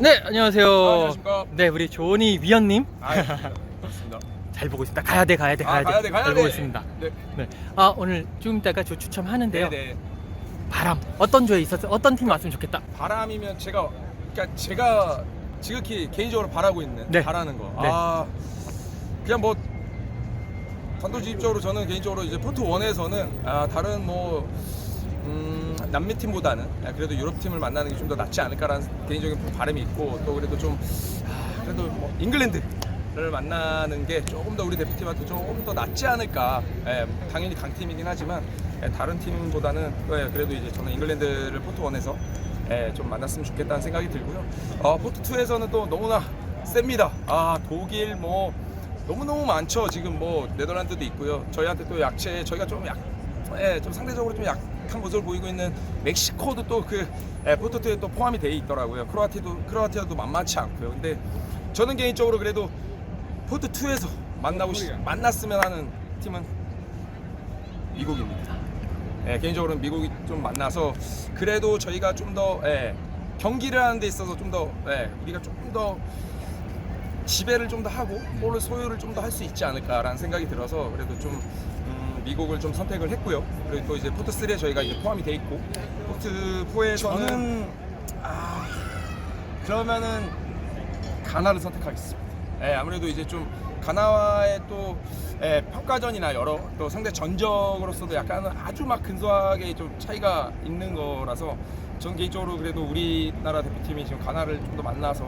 네 안녕하세요. 아, 안녕하십니까. 네 우리 조니 위원님 아, 예. 맞습니다. 잘 보고 있습니다. 가야 돼 가야 돼 아, 가야 돼. 가야 돼, 가야 잘 돼. 보고 있습니다. 네. 네. 아 오늘 좀 이따가 조 추첨하는데요. 네, 네. 바람 어떤 조에 있었어? 어떤 팀 왔으면 좋겠다. 바람이면 제가 그러니까 제가 지극히 개인적으로 바라고 있는 네. 바라는 거. 네. 아 그냥 뭐 단도직입적으로 저는 개인적으로 이제 포트 1에서는 아, 다른 뭐 음, 남미 팀보다는 아, 그래도 유럽 팀을 만나는 게 좀 더 낫지 않을까라는 개인적인 바람이 있고 또 그래도 좀 아, 그래도 뭐 잉글랜드 를 만나는 게 조금 더 우리 대표팀한테 조금 더 낫지 않을까. 예, 당연히 강팀이긴 하지만 예, 다른 팀보다는 예, 그래도 이제 저는 잉글랜드를 포트 1에서 예, 좀 만났으면 좋겠다는 생각이 들고요. 어, 포트 2에서는 또 너무나 셉니다. 아 독일 뭐 너무 너무 많죠. 지금 뭐 네덜란드도 있고요. 저희한테 또 약체 저희가 좀 약, 예, 좀 상대적으로 좀 약 한 모습을 보이고 있는 멕시코도 또그 예, 포트 2에 또 포함이 돼 있더라고요. 크로아티아도 크로아티아도 만만치 않고요. 근데 저는 개인적으로 그래도 포트 2에서 만나고 싶, 만났으면 하는 팀은 미국입니다. 예, 개인적으로는 미국이 좀 만나서 그래도 저희가 좀더 예, 경기를 하는 데 있어서 좀더 예, 우리가 조금 더 지배를 좀 더 하고 볼을 소유를 좀 더 할 수 있지 않을까라는 생각이 들어서 그래도 좀 음, 미국을 좀 선택을 했고요. 그리고 또 이제 포트 3에 저희가 이제 포함이 돼 있고 포트 4에서는 저는 아 그러면은 가나를 선택하겠습니다. 예, 아무래도 이제 좀 가나와의 또 예, 평가전이나 여러 또 상대 전적으로서도 약간 아주 막 근소하게 좀 차이가 있는 거라서 전 개인적으로 그래도 우리나라 대표팀이 지금 가나를 좀 더 만나서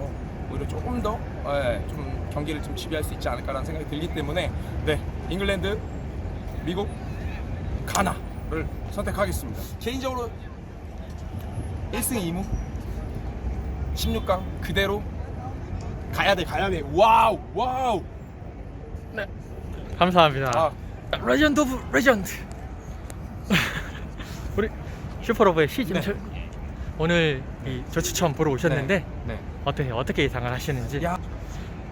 오히려 조금 더 예, 좀 경기를 좀 지배할 수 있지 않을까라는 생각이 들기 때문에 네 잉글랜드, 미국, 가나를 선택하겠습니다. 개인적으로 1승 2무 16강 그대로 가야 돼 가야 돼 와우 와우 네 감사합니다. 아 레전드 오브 레전드. 우리 슈퍼로브의 시즌 철 오늘 이조 추첨 보러 오셨는데 네. 어떻게 어떻게 예상을 하시는지 야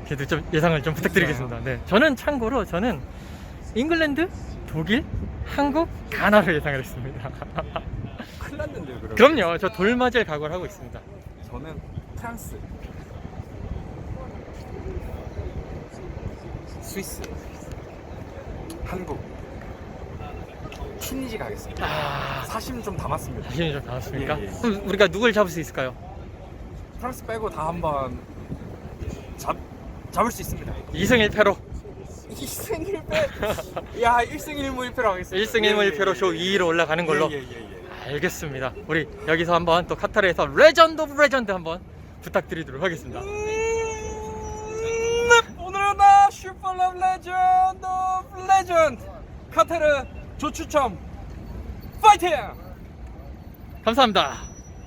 그래도 좀 예상을 좀 부탁드리겠습니다. 네, 저는 참고로 저는 잉글랜드, 독일, 한국, 가나를 예상을 했습니다. 큰일 났는데요 그럼 그럼요, 저 돌맞을 각오를 하고 있습니다. 저는 프랑스 스위스 한국 튀니지 가겠습니다 아, 사심 좀 담았습니다 자신이 좀 나왔습니까? 예, 예. 그럼 우리가 누굴 잡을 수 있을까요? 프랑스 빼고 다 한번 잡, 잡을 수 있습니다 2승 1패로 2승 1패 야 1승 1무 1패로 하겠습니다 1승 1무 1패로 쇼 2위로 올라가는 걸로 예, 예, 예, 예. 알겠습니다. 우리 여기서 한번 또 카타르에서 레전드 오브 레전드 한번 부탁드리도록 하겠습니다. 음, 네, 오늘은 나 슈퍼럽 레전드 오브 레전드 카테르 조추첨 파이팅! 감사합니다.